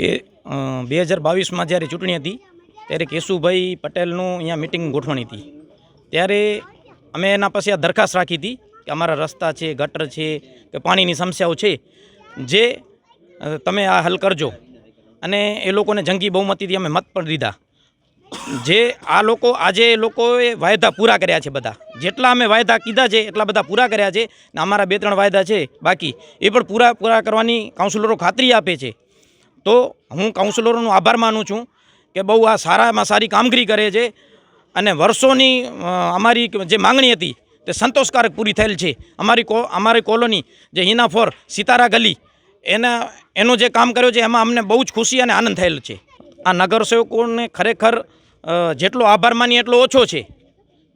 કે બે હજાર બાવીસમાં જ્યારે ચૂંટણી હતી, ત્યારે કેશુભાઈ પટેલનું અહીંયા મિટિંગ ગોઠવણી હતી. ત્યારે અમે એના પાસે આ દરખાસ્ત રાખી હતી કે અમારા રસ્તા છે, ગટર છે, કે પાણીની સમસ્યાઓ છે, જે તમે આ હલ કરજો. અને એ લોકોને જંગી બહુમતીથી અમે મત પણ દીધા. જે આ લોકો, આજે એ લોકોએ વાયદા પૂરા કર્યા છે બધા. જેટલા અમે વાયદા કીધા છે, એટલા બધા પૂરા કર્યા છે, ને અમારા બે ત્રણ વાયદા છે બાકી. એ પણ પૂરા પૂરા કરવાની કાઉન્સિલરો ખાતરી આપે છે. તો હું કાઉન્સિલરોનો આભાર માનું છું કે બહુ આ સારામાં સારી કામગીરી કરે છે અને વર્ષોની અમારી જે માંગણી હતી તે સંતોષકારક પૂરી થયેલ છે. અમારી કો, અમારી કોલોની જે હિના ફોર સિતારા ગલી, એના, એનું જે કામ કર્યો છે એમાં અમને બહુ જ ખુશી અને આનંદ થયેલ છે. આ નગરસેવકોને ખરેખર જેટલો આભાર માનીએ એટલો ઓછો છે.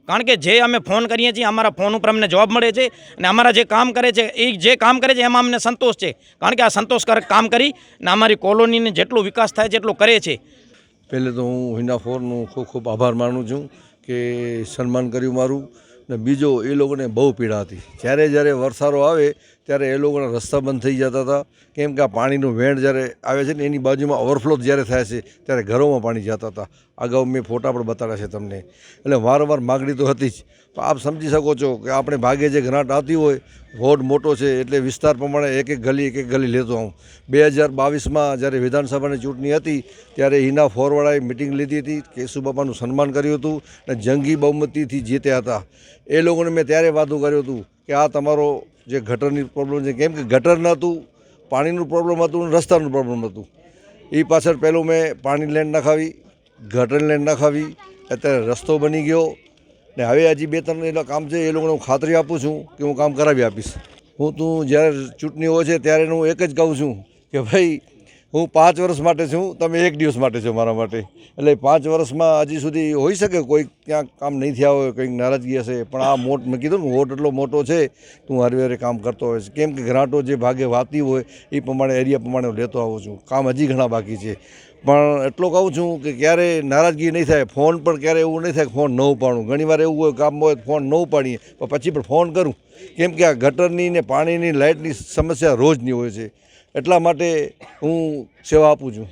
કારણ કે જે અમે ફોન કરીએ છીએ, અમારા ફોન ઉપર અમને જવાબ મળે છે અને અમારા જે કામ કરે છે, એ જે કામ કરે છે, એમાં અમને સંતોષ છે. કારણ કે આ સંતોષકારક કામ કરી ને અમારી કોલોનીને જેટલો વિકાસ થાય છે, એટલો કરે છે. પહેલે તો હું હિના ફોરનું ખૂબ ખૂબ આભાર માનું છું કે સન્માન કર્યું મારું. ને બીજો એ લોકોને બહુ પીડા હતી. જ્યારે જ્યારે વરસાદો આવે ત્યારે એ લોકોના રસ્તા બંધ થઈ જતા હતા. કેમ કે આ પાણીનું વેણ જ્યારે આવે છે ને, એની બાજુમાં ઓવરફ્લો જ્યારે થાય છે, ત્યારે ઘરોમાં પાણી જતા હતા. અગાઉ મેં ફોટા પણ બતાડ્યા છે તમને. એટલે વારંવાર માગણી તો હતી જ. આપ સમજી શકો છો કે આપણે ભાગે જે ગ્રાન્ટ આવતી હોય વોર્ડ મોટો છે એટલે વિસ્તાર પ્રમાણે એક એક ગલી, એક એક ગલી લેતો આવું. બે હજાર બાવીસમાં જ્યારે વિધાનસભાની ચૂંટણી હતી, ત્યારે હિના ફોરવાળાએ મિટિંગ લીધી હતી કેશુબાપાનું સન્માન કર્યું હતું અને જંગી બહુમતીથી જીત્યા હતા. એ લોકોને મેં ત્યારે વાતો કર્યું હતું કે આ તમારો જે ગટરની પ્રોબ્લેમ છે, કેમ કે ગટર નહોતું, પાણીનું પ્રોબ્લેમ હતું અને રસ્તાનું પ્રોબ્લેમ હતું. એ પાછળ પહેલું મેં પાણી લેન્ડ નખાવી, ગટર લેન્ડ નખાવી, અત્યારે રસ્તો બની ગયો. ને હવે હજી બે ત્રણ એના કામ છે, એ લોકોને હું ખાતરી આપું છું કે હું કામ કરાવી આપીશ. હું તું જ્યારે ચૂંટણી હોય છે, ત્યારે હું એક જ કહું છું કે ભાઈ, હું પાંચ વર્ષ માટે છું, તમે એક દિવસ માટે છો મારા માટે. એટલે પાંચ વર્ષમાં હજી સુધી હોઈ શકે કોઈ ક્યાંક કામ નહીં થયા હોય, કંઈક નારાજગી હશે. પણ આ મોટ, મેં કીધું ને, વોટ એટલો મોટો છે, તું હારે હારે કામ કરતો હોય કેમ કે ગ્રાન્ટો જે ભાગે વાતી હોય, એ પ્રમાણે, એરિયા પ્રમાણે લેતો આવું છું. કામ હજી ઘણા બાકી છે. પણ એટલો કહું છું કે ક્યારે નારાજગી નહીં થાય, ફોન પણ ક્યારે એવું નહીં થાય ફોન ન ઉપાડું. ઘણીવાર એવું હોય કામ હોય ફોન ન ઉપાડીએ, પણ પછી પણ ફોન કરું. કેમ કે આ ગટરની ને પાણીની લાઇટની સમસ્યા રોજની હોય છે. એટલા માટે હું સેવા આપું છું.